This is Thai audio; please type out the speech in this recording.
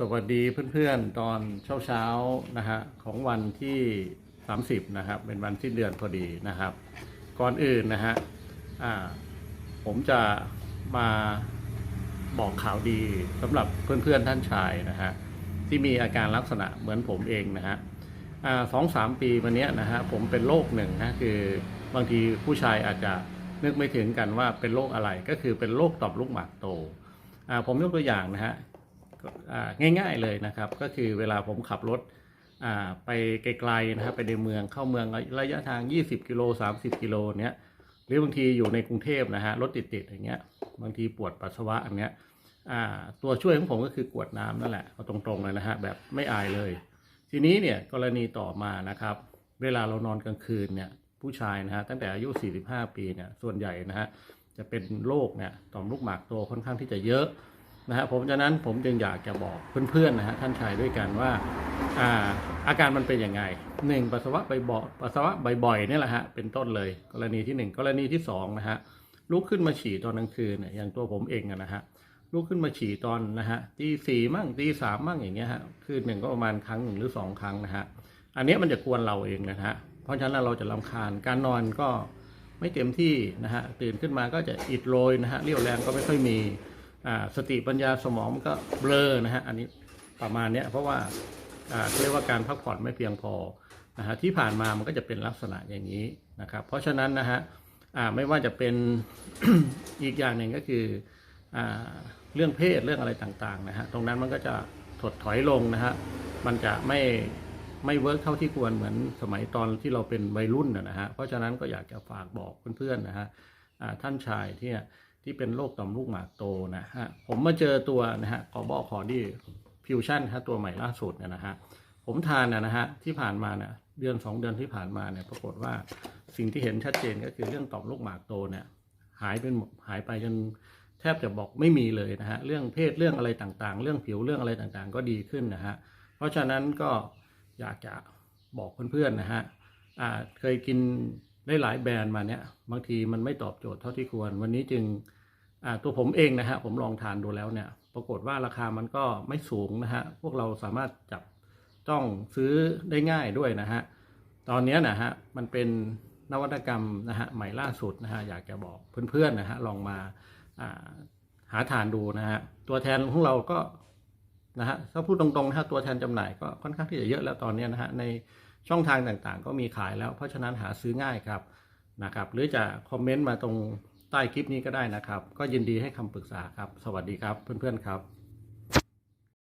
สวัสดีเพื่อนๆ ตอนเช้าๆนะฮะของวันที่ 30 นะครับ เป็นวันสิ้นเดือนพอดีนะครับ ก่อนอื่นนะฮะอ่าผมจะมาบอกข่าวดีสำหรับเพื่อนๆท่านชายนะฮะที่มีอาการลักษณะเหมือนผมเองนะฮะอ่าสองสามปีมาเนี้ยนะฮะผมเป็นโรคหนึ่งนะคือบางทีผู้ชายอาจจะนึกไม่ถึงกันว่าเป็นโรคอะไรก็คือเป็นโรคต่อมลูกหมากโตอ่าผมยกตัวอย่างนะฮะ ง่าย ๆเลยนะครับ ก็คือเวลาผมขับรถไปไกลๆนะครับไปในเมืองเข้าเมืองระยะทาง 20 กิโล 30 กิโลเนี้ยหรือบางทีอยู่ในกรุงเทพนะฮะรถติดๆอย่างเงี้ย บางทีปวดปัสสาวะอันเนี้ยตัวช่วยของผมก็คือกวดน้ำนั่นแหละเอาตรงๆเลยนะฮะแบบไม่อายเลย ทีนี้เนี่ยกรณีต่อมานะครับ เวลาเรานอนกลางคืนเนี่ยผู้ชายนะฮะตั้งแต่อายุ 45 ปีเนี่ยส่วนใหญ่นะฮะจะเป็นโรคเนี่ยต่อมลูกหมากโตค่อนข้างที่จะเยอะ นะฮะผมฉะนั้นผมจึงอยากจะบอกเพื่อนๆนะฮะท่านชายด้วยกันว่าอ่าอาการมันเป็นยังไงหนึ่งปัสสาวะบ่อยปัสสาวะบ่อยๆนี่แหละฮะเป็นต้นเลย กรณีที่หนึ่งกรณีที่สองนะฮะลุกขึ้นมาฉี่ตอนกลางคืนเนี่ยอย่างตัวผมเองนะฮะลุกขึ้นมาฉี่ตอนนะฮะตีสี่มั่งตีสามมั่งอย่างเงี้ยฮะคืนหนึ่งก็ประมาณครั้งหนึ่งหรือสองครั้งนะฮะอันนี้มันจะกวนเราเองนะฮะเพราะฉะนั้นเราจะลำคาญการนอนก็ไม่เต็มที่นะฮะตื่นขึ้นมาก็จะอิดโรยนะฮะเรี่ยวแรงก็ไม่ค่อยมี สติปัญญาสมองมันก็เบลอนะฮะอันนี้ประมาณเนี้ยเพราะว่าอ่าเรียกว่าการพักผ่อนไม่เพียงพอนะฮะที่ผ่านมามันก็จะเป็นลักษณะอย่างนี้นะครับ เพราะฉะนั้นนะฮะไม่ว่าจะเป็นอีกอย่างหนึ่งก็คืออเรื่องเพศเรื่องอะไรต่างๆนะฮะตรงนั้นมันก็จะถดถอยลงนะฮะมันจะไม่ไม่เวิร์กเท่าที่ควรเหมือนสมัยตอนที่เราเป็นวัยรุ่นนะฮะเพราะฉะนั้นก็อยากจะฝากบอกเพื่อนๆนะฮะท่านชายที่ ที่เป็นโรคต่อมลูกหมากโตนะฮะผมมาเจอตัวนะฮะขอบอกขอดี้ฟิวชั่นฮะตัวใหม่ล่าสุดเนี่ยนะฮะผมทานนะฮะที่ผ่านมาเนี่ยเดือนสองเดือนที่ผ่านมาเนี่ยปรากฏว่าสิ่งที่เห็นชัดเจนก็คือเรื่องต่อมลูกหมากโตเนี่ยหายเป็นหายไปจนแทบจะบอกไม่มีเลยนะฮะเรื่องเพศเรื่องอะไรต่างๆ เรื่องผิวเรื่องอะไรต่างๆ ก็ดีขึ้นนะฮะเพราะฉะนั้นก็อยากจะบอกเพื่อนๆนะฮะอ่าเคยกินได้หลายแบรนด์มาเนี่ยบางทีมันไม่ตอบโจทย์เท่าที่ควร วันนี้จึง ตัวผมเองนะฮะผมลองทานดูแล้วเนี่ย ปรากฏว่าราคามันก็ไม่สูงนะฮะพวกเราสามารถจับต้องซื้อได้ง่ายด้วยนะฮะตอนนี้นะฮะมันเป็นนวัตกรรมนะฮะใหม่ล่าสุดนะฮะอยากจะบอกเพื่อนๆนะฮะลองมาหาทานดูนะฮะตัวแทนของเราก็นะฮะถ้าพูดตรงๆนะฮะตัวแทนจำหน่ายก็ค่อนข้างที่จะเยอะแล้วตอนนี้นะฮะในช่องทางต่างๆ ก็มีขายแล้ว เพราะฉะนั้นหาซื้อง่ายครับนะครับ หรือจะคอมเมนต์มาตรง ใต้คลิปนี้ก็ได้นะครับ ก็ยินดีให้คำปรึกษาครับ สวัสดีครับเพื่อนๆครับ